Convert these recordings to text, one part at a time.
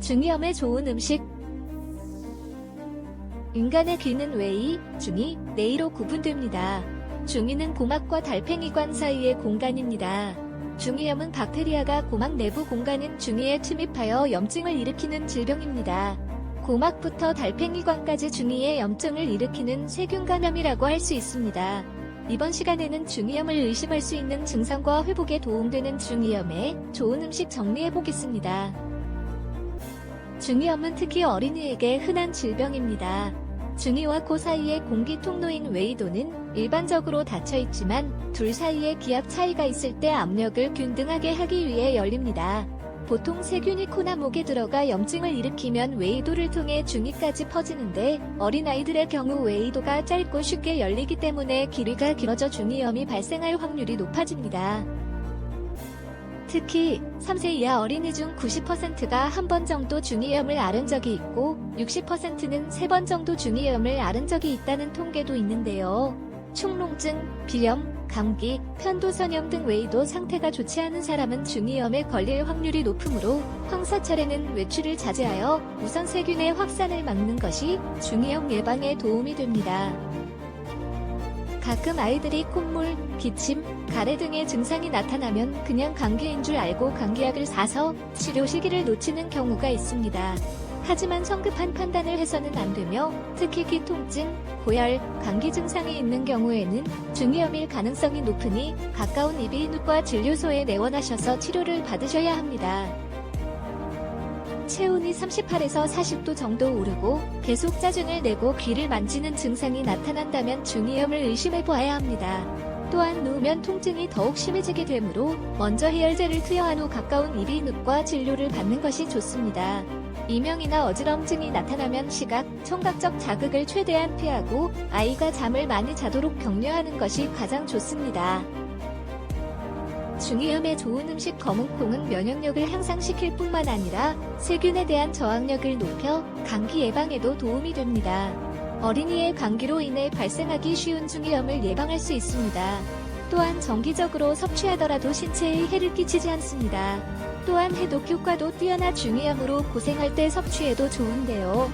중이염에 좋은 음식 인간의 귀는 외이, 중이, 내이로 구분됩니다. 중이는 고막과 달팽이관 사이의 공간입니다. 중이염은 박테리아가 고막 내부 공간인 중이에 침입하여 염증을 일으키는 질병입니다. 고막부터 달팽이관까지 중이에 염증을 일으키는 세균 감염이라고 할 수 있습니다. 이번 시간에는 중이염을 의심할 수 있는 증상과 회복에 도움되는 중이염에 좋은 음식 정리해 보겠습니다. 중이염은 특히 어린이에게 흔한 질병입니다. 중이와 코 사이의 공기 통로인 웨이도는 일반적으로 닫혀 있지만 둘 사이에 기압 차이가 있을 때 압력을 균등하게 하기 위해 열립니다. 보통 세균이 코나 목에 들어가 염증을 일으키면 웨이도를 통해 중이까지 퍼지는데 어린아이들의 경우 웨이도가 짧고 쉽게 열리기 때문에 길이가 길어져 중이염이 발생할 확률이 높아집니다. 특히 3세 이하 어린이 중 90%가 한 번 정도 중이염을 앓은 적이 있고 60%는 3번 정도 중이염을 앓은 적이 있다는 통계도 있는데요. 충농증, 비염, 감기, 편도선염 등 외에도 상태가 좋지 않은 사람은 중이염에 걸릴 확률이 높으므로 황사철에는 외출을 자제하여 우선 세균의 확산을 막는 것이 중이염 예방에 도움이 됩니다. 가끔 아이들이 콧물, 기침, 가래 등의 증상이 나타나면 그냥 감기인 줄 알고 감기약을 사서 치료 시기를 놓치는 경우가 있습니다. 하지만 성급한 판단을 해서는 안 되며 특히 귀 통증, 고열, 감기 증상이 있는 경우에는 중이염일 가능성이 높으니 가까운 이비인후과 진료소에 내원하셔서 치료를 받으셔야 합니다. 체온이 38에서 40도 정도 오르고 계속 짜증을 내고 귀를 만지는 증상이 나타난다면 중이염을 의심해 보아야 합니다. 또한 누우면 통증이 더욱 심해지게 되므로 먼저 해열제를 투여한 후 가까운 이비인후과 진료를 받는 것이 좋습니다. 이명이나 어지럼증이 나타나면 시각, 청각적 자극을 최대한 피하고 아이가 잠을 많이 자도록 격려하는 것이 가장 좋습니다. 중이염에 좋은 음식 검은콩은 면역력을 향상시킬 뿐만 아니라 세균에 대한 저항력을 높여 감기 예방에도 도움이 됩니다. 어린이의 감기로 인해 발생하기 쉬운 중이염을 예방할 수 있습니다. 또한 정기적으로 섭취하더라도 신체에 해를 끼치지 않습니다. 또한 해독 효과도 뛰어나 중이염으로 고생할 때 섭취해도 좋은데요.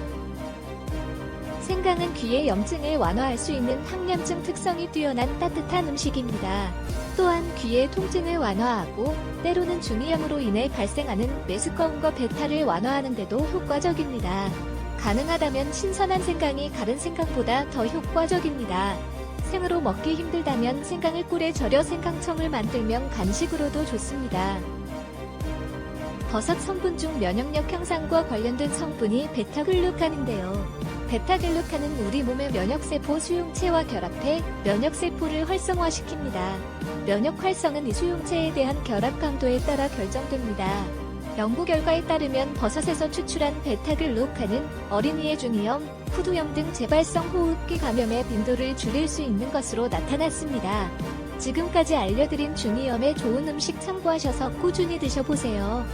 생강은 귀의 염증을 완화할 수 있는 항염증 특성이 뛰어난 따뜻한 음식입니다. 또한 귀의 통증을 완화하고 때로는 중이염으로 인해 발생하는 메스꺼움과 배탈을 완화하는 데도 효과적입니다. 가능하다면 신선한 생강이 가른 생강보다 더 효과적입니다. 생으로 먹기 힘들다면 생강을 꿀에 절여 생강청을 만들면 간식으로도 좋습니다. 버섯 성분 중 면역력 향상과 관련된 성분이 베타글루칸인데요. 베타글루칸은 우리 몸의 면역세포 수용체와 결합해 면역세포를 활성화시킵니다. 면역 활성은 이 수용체에 대한 결합 강도에 따라 결정됩니다. 연구 결과에 따르면 버섯에서 추출한 베타글루칸은 어린이의 중이염, 후두염 등 재발성 호흡기 감염의 빈도를 줄일 수 있는 것으로 나타났습니다. 지금까지 알려드린 중이염에 좋은 음식 참고하셔서 꾸준히 드셔보세요.